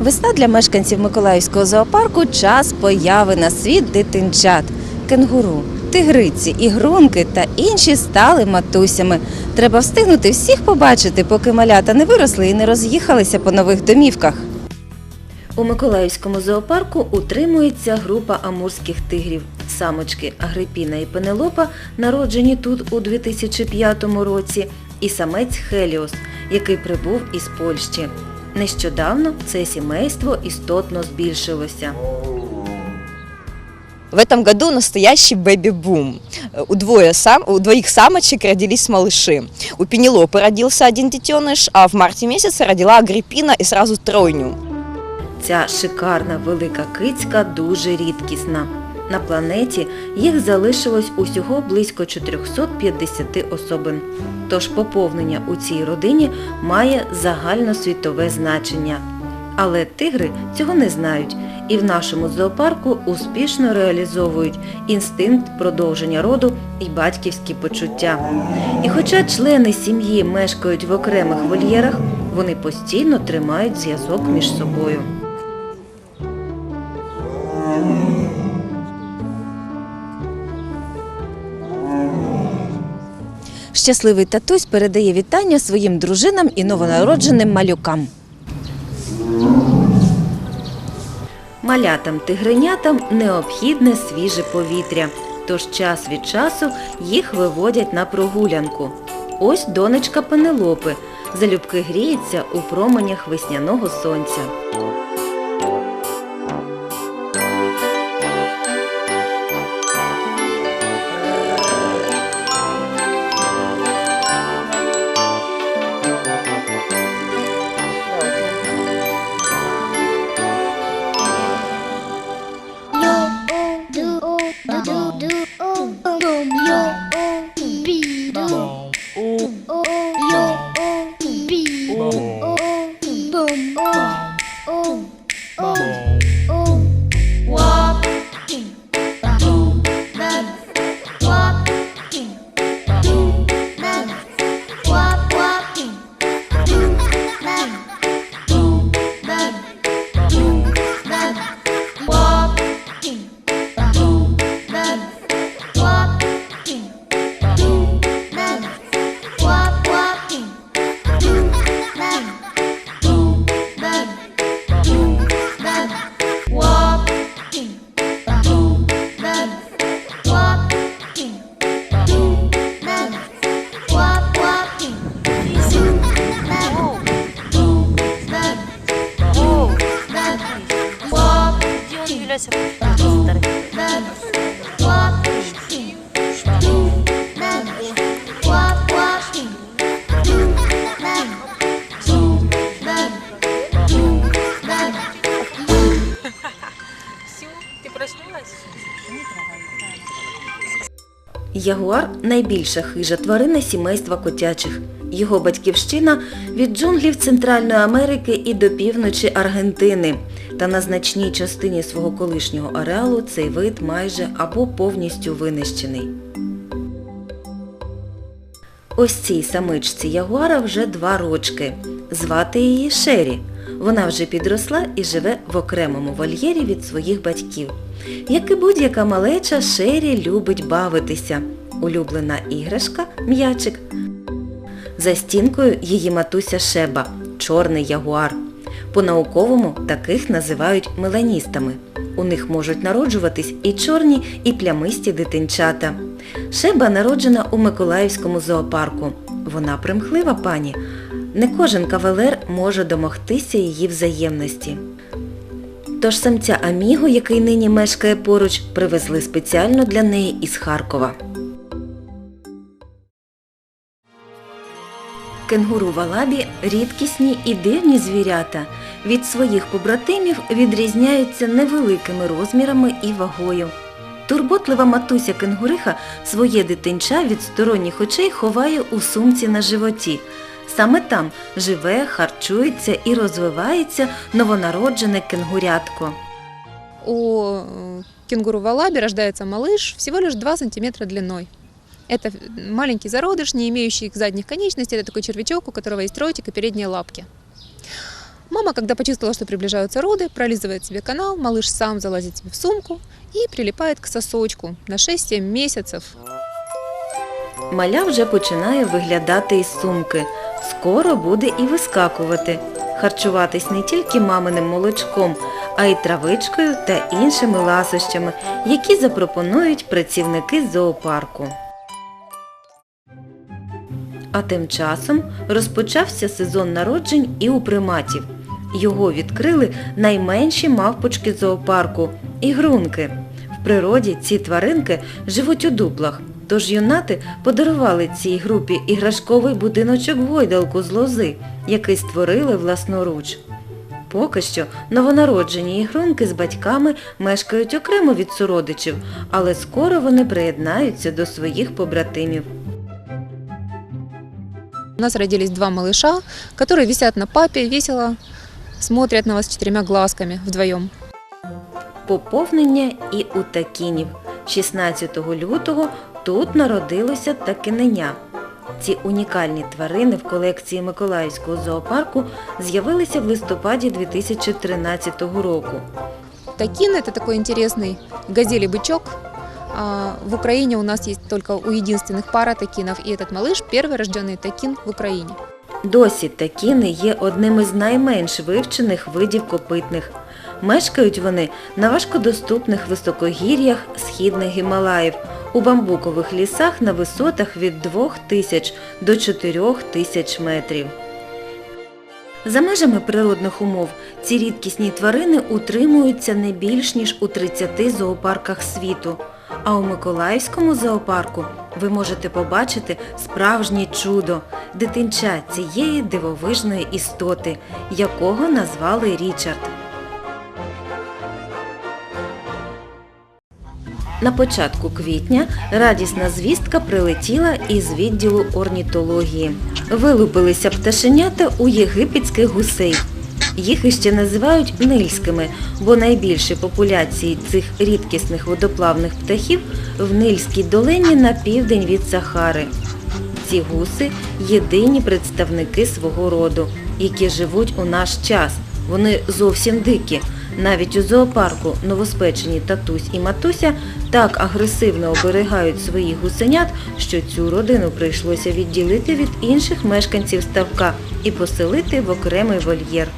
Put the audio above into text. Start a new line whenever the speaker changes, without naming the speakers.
Весна для мешканців Миколаївського зоопарку час появи на світ дитинчат. Кенгуру, тигриці, ігрунки та інші стали матусями. Треба встигнути всіх побачити, поки малята не виросли і не роз'їхалися по нових домівках. У Миколаївському зоопарку утримується група амурських тигрів. Самочки Агрипіна і Пенелопа народжені тут у 2005 році, і самець Хеліос, який прибув із Польщі. Нещодавно це сімейство істотно збільшилося.
В этом году настоящий бэби-бум. У, двое сам, у двоих самочек родились малыши. У Пенелопы родился один детеныш, а в марте месяце родила Агриппина и сразу тройню.
Ця шикарна велика кицька дуже рідкісна. На планеті їх залишилось усього близько 450 особин. Тож поповнення у цій родині має загальносвітове значення. Але тигри цього не знають і в нашому зоопарку успішно реалізовують інстинкт продовження роду і батьківські почуття. І хоча члени сім'ї мешкають в окремих вольєрах, вони постійно тримають зв'язок між собою. Щасливий татусь передає вітання своїм дружинам і новонародженим малюкам. Малятам тигренятам необхідне свіже повітря, тож час від часу їх виводять на прогулянку. Ось донечка Пенелопи залюбки гріється у променях весняного сонця. Ягуар найбільша хижа тварина сімейства котячих. Його батьківщина від джунглів Центральної Америки і до півночі Аргентини. Та на значній частині свого колишнього ареалу цей вид майже або повністю винищений. Ось цій самичці Ягуара вже два рочки. Звати її Шері. Вона вже підросла і живе в окремому вольєрі від своїх батьків. Як і будь-яка малеча, Шері любить бавитися. Улюблена іграшка м'ячик. За стінкою її матуся Шеба – чорний ягуар. По-науковому таких називають меланістами. У них можуть народжуватись і чорні, і плямисті дитинчата. Шеба народжена у Миколаївському зоопарку. Вона примхлива пані. Не кожен кавалер може домогтися її взаємності. Тож самця Аміго, який нині мешкає поруч, привезли спеціально для неї із Харкова. Кенгуру валабі рідкісні і дивні звірята. Від своїх побратимів відрізняються невеликими розмірами і вагою. Турботлива матуся кенгуриха своє дитинча від сторонніх очей ховає у сумці на животі. Саме там живе, харчується і розвивається новонароджене кенгурятко.
У кенгуру валаби рождается малыш всего лишь 2 сантиметра длиной. Это маленький зародыш, не имеющий задних конечностей. Это такой червячок, у которого есть ротик и передние лапки. Мама, когда почувствовала, что приближаются роды, пролизывает себе канал, малыш сам залазит себе в сумку и прилипает к сосочку на 6-7 месяцев.
Маля вже починає виглядати із сумки. Скоро буде і вискакувати. Харчуватись не тільки маминим молочком, а й травичкою та іншими ласощами, які запропонують працівники зоопарку. А тим часом розпочався сезон народжень і у приматів. Його відкрили найменші мавпочки зоопарку – ігрунки. В природі ці тваринки живуть у дуплах, тож юнати подарували цій групі іграшковий будиночок-гойдалку з лози, який створили власноруч. Поки що новонароджені ігрунки з батьками мешкають окремо від сородичів, але скоро вони приєднаються до своїх побратимів.
У нас родились два малыша, которые висят на папе, весело смотрят на вас четырьмя глазками вдвоем.
Поповнення і у такінів. 16 лютого тут народилося такиненя. Ці унікальні тварини в колекції Миколаївського зоопарку з'явилися в листопаді 2013 року.
Такин – это такой интересный газели-бычок. А, В Украине у нас есть только у единственных пара такинов, и этот малыш – первый рожденный такин в Украине.
Досі такіни є одним із найменш вивчених видів копитних. Мешкають вони на важкодоступних високогір'ях східних Гімалаїв, у бамбукових лісах на висотах від 2000 до 4000 метрів. За межами природних умов ці рідкісні тварини утримуються не більш ніж у 30 зоопарках світу. А у Миколаївському зоопарку ви можете побачити справжнє чудо – дитинча цієї дивовижної істоти, якого назвали Річард. На початку квітня радісна звістка прилетіла із відділу орнітології. Вилупилися пташенята у єгипетських гусей. Їх іще називають нильськими, бо найбільші популяції цих рідкісних водоплавних птахів в Нильській долині на південь від Сахари. Ці гуси єдині представники свого роду, які живуть у наш час. Вони зовсім дикі. Навіть у зоопарку новоспечені татусь і матуся так агресивно оберігають своїх гусенят, що цю родину прийшлося відділити від інших мешканців ставка і поселити в окремий вольєр.